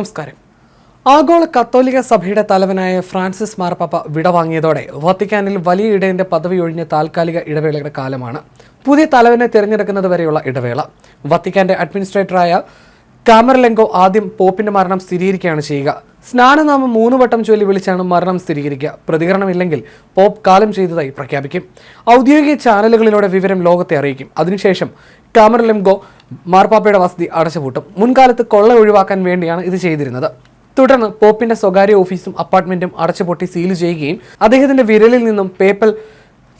നമസ്കാരം. ആഗോള കത്തോലിക സഭയുടെ തലവനായ ഫ്രാൻസിസ് മാർപ്പാപ്പ വിടവാങ്ങിയതോടെ വത്തിക്കാനിൽ വലിയ ഇടയന്റെ പദവി ഒഴിഞ്ഞ താൽക്കാലിക ഇടവേളയുടെ കാലമാണ്. പുതിയ തലവനെ തിരഞ്ഞെടുക്കുന്നത് വരെയുള്ള ഇടവേള. വത്തിക്കാന്റെ അഡ്മിനിസ്ട്രേറ്ററായ കാമറലെങ്കോ ആദ്യം പോപ്പിന്റെ മരണം സ്ഥിരീകരിക്കുകയാണ് ചെയ്യുക. സ്നാനനാമം മൂന്ന് വട്ടം ചൊല്ലി വിളിച്ചാണ് മരണം സ്ഥിരീകരിക്കുക. പ്രതികരണമില്ലെങ്കിൽ പോപ്പ് കാലം ചെയ്തതായി പ്രഖ്യാപിക്കും. ഔദ്യോഗിക ചാനലുകളിലൂടെ വിവരം ലോകത്തെ അറിയിക്കും. അതിനുശേഷം കാമറലെങ്കോ മാർപ്പാപ്പയുടെ വസതി അടച്ചുപൂട്ടും. മുൻകാലത്ത് കൊള്ള ഒഴിവാക്കാൻ വേണ്ടിയാണ് ഇത് ചെയ്തിരുന്നത്. തുടർന്ന് പോപ്പിന്റെ സ്വകാര്യ ഓഫീസും അപ്പാർട്ട്മെന്റും അടച്ചുപൊട്ടി സീൽ ചെയ്യുകയും അദ്ദേഹത്തിന്റെ വിരലിൽ നിന്നും പേപ്പൽ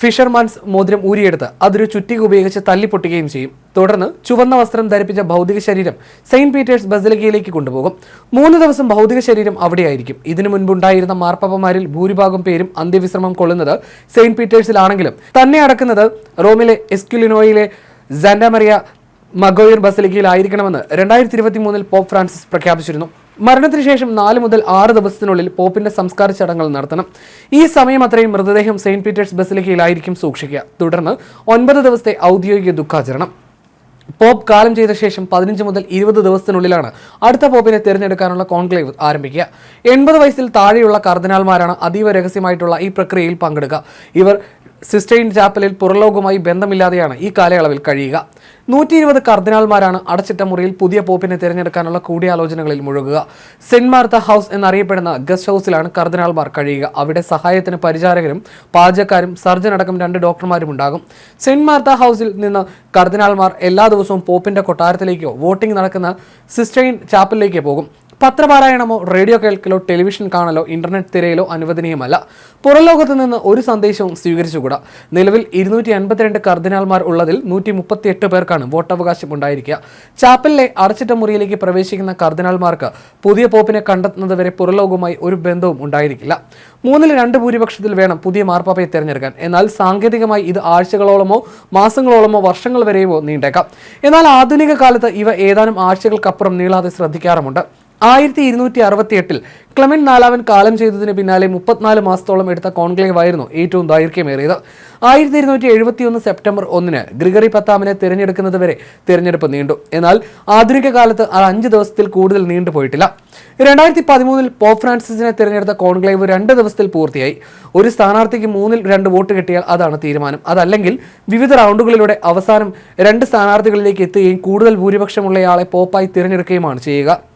ഫിഷർമാൻസ് മോതിരം ഊരിയെടുത്ത് അതൊരു ചുറ്റിക ഉപയോഗിച്ച് തല്ലിപ്പൊട്ടുകയും ചെയ്യും. തുടർന്ന് ചുവന്ന വസ്ത്രം ധരിപ്പിച്ച ഭൗതിക ശരീരം സെയിന്റ് പീറ്റേഴ്സ് ബസലിക്കയിലേക്ക് കൊണ്ടുപോകും. മൂന്ന് ദിവസം ഭൗതിക ശരീരം അവിടെയായിരിക്കും. ഇതിനു മുൻപുണ്ടായിരുന്ന മാർപ്പാപ്പമാരിൽ ഭൂരിഭാഗം പേരും അന്ത്യവിശ്രമം കൊള്ളുന്നത് സെയിന്റ് പീറ്റേഴ്സിലാണെങ്കിലും തന്നെ അടക്കുന്നത് റോമിലെ എസ്ക്യുലിനോയിലെ സാന്റാമറിയ മഗോയർ ബസലിക്കയിലായിരിക്കണമെന്ന് രണ്ടായിരത്തി ഇരുപത്തി മൂന്നിൽ പോപ്പ് ഫ്രാൻസിസ് പ്രഖ്യാപിച്ചിരുന്നു. മരണത്തിന് ശേഷം നാല് മുതൽ ആറ് ദിവസത്തിനുള്ളിൽ പോപ്പിന്റെ സംസ്കാര ചടങ്ങുകൾ നടത്തണം. ഈ സമയം അത്രയും മൃതദേഹം സെയിന്റ് പീറ്റേഴ്സ് ബസലിക്കയിലായിരിക്കും സൂക്ഷിക്കുക. തുടർന്ന് ഒൻപത് ദിവസത്തെ ഔദ്യോഗിക ദുഃഖാചരണം. പോപ്പ് കാലം ചെയ്ത ശേഷം പതിനഞ്ച് മുതൽ ഇരുപത് ദിവസത്തിനുള്ളിലാണ് അടുത്ത പോപ്പിനെ തിരഞ്ഞെടുക്കാനുള്ള കോൺക്ലേവ് ആരംഭിക്കുക. എൺപത് വയസ്സിൽ താഴെയുള്ള കർദിനാൾമാരാണ് അതീവ രഹസ്യമായിട്ടുള്ള ഈ പ്രക്രിയയിൽ പങ്കെടുക്കുക. ഇവർ സിസ്റ്റൈൻ ചാപ്പലിൽ പുറലോകവുമായി ബന്ധമില്ലാതെയാണ് ഈ കാലയളവിൽ കഴിയുക. നൂറ്റി ഇരുപത് കർദിനാൾമാരാണ് അടച്ചിട്ട മുറിയിൽ പുതിയ പോപ്പിനെ തിരഞ്ഞെടുക്കാനുള്ള കൂടിയാലോചനകളിൽ മുഴുകുക. സെന്റ് മാർത്ത ഹൗസ് എന്നറിയപ്പെടുന്ന ഗസ്റ്റ് ഹൗസിലാണ് കർദിനാൾമാർ കഴിയുക. അവിടെ സഹായത്തിന് പരിചാരകരും പാചകക്കാരും സർജൻ അടക്കം രണ്ട് ഡോക്ടർമാരും ഉണ്ടാകും. സെന്റ് മാർത്ത ഹൗസിൽ നിന്ന് കർദിനാൾമാർ എല്ലാ ദിവസവും പോപ്പിന്റെ കൊട്ടാരത്തിലേക്കോ വോട്ടിംഗ് നടക്കുന്ന സിസ്റ്റൈൻ ചാപ്പലിലേക്കോ പോകും. പത്രപാരായണമോ റേഡിയോ കേൾക്കലോ ടെലിവിഷൻ കാണലോ ഇന്റർനെറ്റ് തിരയലോ അനുവദനീയമല്ല. പുറംലോകത്ത് നിന്ന് ഒരു സന്ദേശവും സ്വീകരിച്ചുകൂടാ. നിലവിൽ ഇരുന്നൂറ്റി അൻപത്തിരണ്ട് കർദിനാൾമാർ ഉള്ളതിൽ നൂറ്റി മുപ്പത്തിയെട്ട് പേർക്കാണ് വോട്ടവകാശം ഉണ്ടായിരിക്കുക ചാപ്പലിലെ അടച്ചിട്ട മുറിയിലേക്ക് പ്രവേശിക്കുന്ന കർദിനാൾമാർക്ക് പുതിയ പോപ്പിനെ കണ്ടെത്തുന്നതുവരെ പുറംലോകവുമായി ഒരു ബന്ധവും ഉണ്ടായിരിക്കില്ല. മൂന്നിൽ രണ്ട് ഭൂരിപക്ഷത്തിൽ വേണം പുതിയ മാർപ്പാപ്പയെ തിരഞ്ഞെടുക്കാൻ. എന്നാൽ സാങ്കേതികമായി ഇത് ആഴ്ചകളോളമോ മാസങ്ങളോളമോ വർഷങ്ങൾ വരെയോ നീണ്ടേക്കാം. എന്നാൽ ആധുനിക കാലത്ത് ഇവ ഏതാനും ആഴ്ചകൾക്കപ്പുറം നീളാതെ ശ്രദ്ധിക്കാറുമുണ്ട്. ആയിരത്തി ഇരുന്നൂറ്റി അറുപത്തി എട്ടിൽ ക്ലമൻ നാലാവൻ കാലം ചെയ്തതിന് പിന്നാലെ മുപ്പത്തിനാല് മാസത്തോളം എടുത്ത കോൺക്ലേവ് ആയിരുന്നു ഏറ്റവും ദൈർഘ്യമേറിയത്. ആയിരത്തി ഇരുന്നൂറ്റി എഴുപത്തിയൊന്ന് സെപ്റ്റംബർ ഒന്നിന് ഗ്രിഗറി പത്താമിനെ തിരഞ്ഞെടുക്കുന്നത് വരെ തിരഞ്ഞെടുപ്പ് നീണ്ടു. എന്നാൽ ആധുനിക കാലത്ത് ആ അഞ്ച് ദിവസത്തിൽ കൂടുതൽ നീണ്ടുപോയിട്ടില്ല രണ്ടായിരത്തി പതിമൂന്നിൽ പോപ്പ് ഫ്രാൻസിസിനെ തിരഞ്ഞെടുത്ത കോൺക്ലേവ് രണ്ട് ദിവസത്തിൽ പൂർത്തിയായി. ഒരു സ്ഥാനാർത്ഥിക്ക് മൂന്നിൽ രണ്ട് വോട്ട് കിട്ടിയാൽ അതാണ് തീരുമാനം. അതല്ലെങ്കിൽ വിവിധ റൗണ്ടുകളിലൂടെ അവസാനം രണ്ട് സ്ഥാനാർത്ഥികളിലേക്ക് എത്തുകയും കൂടുതൽ ഭൂരിപക്ഷമുള്ളയാളെ പോപ്പായി തിരഞ്ഞെടുക്കുകയുമാണ് ചെയ്യുക.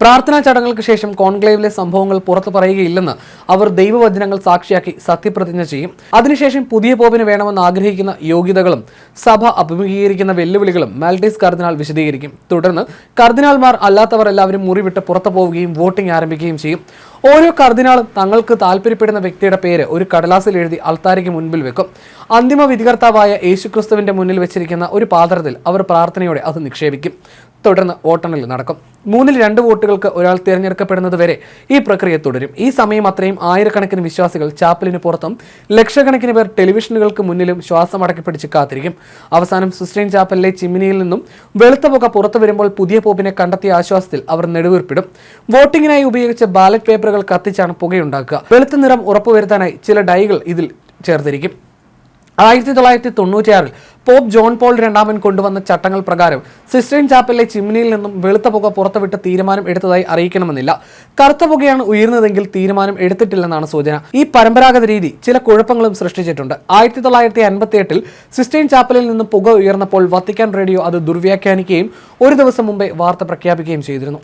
പ്രാർത്ഥനാ ചടങ്ങുകൾക്ക് ശേഷം കോൺക്ലേവിലെ സംഭവങ്ങൾ പുറത്തു പറയുകയില്ലെന്ന് അവർ ദൈവവചനങ്ങൾ സാക്ഷിയാക്കി സത്യപ്രതിജ്ഞ ചെയ്യും. അതിനുശേഷം പുതിയ പോപ്പിന് വേണമെന്ന് ആഗ്രഹിക്കുന്ന യോഗ്യതകളും സഭ അഭിമുഖീകരിക്കുന്ന വെല്ലുവിളികളും മാൽഡീസ് കർദിനാൾ വിശദീകരിക്കും. തുടർന്ന് കർദിനാൾമാർ അല്ലാത്തവർ എല്ലാവരും മുറിവിട്ട് പുറത്തു പോവുകയും വോട്ടിംഗ് ആരംഭിക്കുകയും ചെയ്യും. ഓരോ കർദിനാളും തങ്ങൾക്ക് താല്പര്യപ്പെടുന്ന വ്യക്തിയുടെ പേര് ഒരു കടലാസിൽ എഴുതി അൾത്താരയ്ക്ക് മുൻപിൽ വെക്കും. അന്തിമ വിധികർത്താവായ യേശുക്രിസ്തുവിന്റെ മുന്നിൽ വെച്ചിരിക്കുന്ന ഒരു പാത്രത്തിൽ അവർ പ്രാർത്ഥനയോടെ അത് നിക്ഷേപിക്കും. തുടർന്ന് വോട്ടെണ്ണൽ നടക്കും. മൂന്നിൽ രണ്ട് വോട്ടുകൾക്ക് ഒരാൾ തിരഞ്ഞെടുക്കപ്പെടുന്നത് വരെ ഈ പ്രക്രിയ തുടരും. ഈ സമയം അത്രയും ആയിരക്കണക്കിന് വിശ്വാസികൾ ചാപ്പലിന് പുറത്തും ലക്ഷക്കണക്കിന് പേർ ടെലിവിഷനുകൾക്ക് മുന്നിലും ശ്വാസം അടക്കി പിടിച്ച് കാത്തിരിക്കും. അവസാനം സിസ്റ്റൈൻ ചാപ്പലിലെ ചിമ്മിനിയിൽ നിന്നും വെളുത്ത പുക പുറത്തു വരുമ്പോൾ പുതിയ പോപ്പിനെ കണ്ടെത്തിയ ആശ്വാസത്തിൽ അവർ നെടുവീർപ്പിടും. വോട്ടിങ്ങിനായി ഉപയോഗിച്ച ബാലറ്റ് പേപ്പറുകൾ കത്തിച്ചാണ് പുകയുണ്ടാക്കുക. വെളുത്ത നിറം ഉറപ്പുവരുത്താനായി ചില ഡൈകൾ ഇതിൽ ചേർത്തിരിക്കും. ആയിരത്തി തൊള്ളായിരത്തി തൊണ്ണൂറ്റിയാറിൽ പോപ്പ് ജോൺ പോൾ രണ്ടാമൻ കൊണ്ടുവന്ന ചട്ടങ്ങൾ പ്രകാരം സിസ്റ്റൈൻ ചാപ്പലിലെ ചിമ്മിനിയിൽ നിന്നും വെളുത്ത പുക പുറത്തുവിട്ട് തീരുമാനം എടുത്തതായി അറിയിക്കണമെന്നില്ല. കറുത്ത പുകയാണ് ഉയർന്നതെങ്കിൽ തീരുമാനം എടുത്തിട്ടില്ലെന്നാണ് സൂചന. ഈ പരമ്പരാഗത രീതി ചില കുഴപ്പങ്ങളും സൃഷ്ടിച്ചിട്ടുണ്ട്. ആയിരത്തി തൊള്ളായിരത്തി അൻപത്തി എട്ടിൽ സിസ്റ്റൈൻ ചാപ്പലിൽ നിന്ന് പുക ഉയർന്നപ്പോൾ വത്തിക്കാൻ റേഡിയോ അത് ദുർവ്യാഖ്യാനിക്കുകയും ഒരു ദിവസം മുമ്പേ വാർത്ത പ്രഖ്യാപിക്കുകയും ചെയ്തിരുന്നു.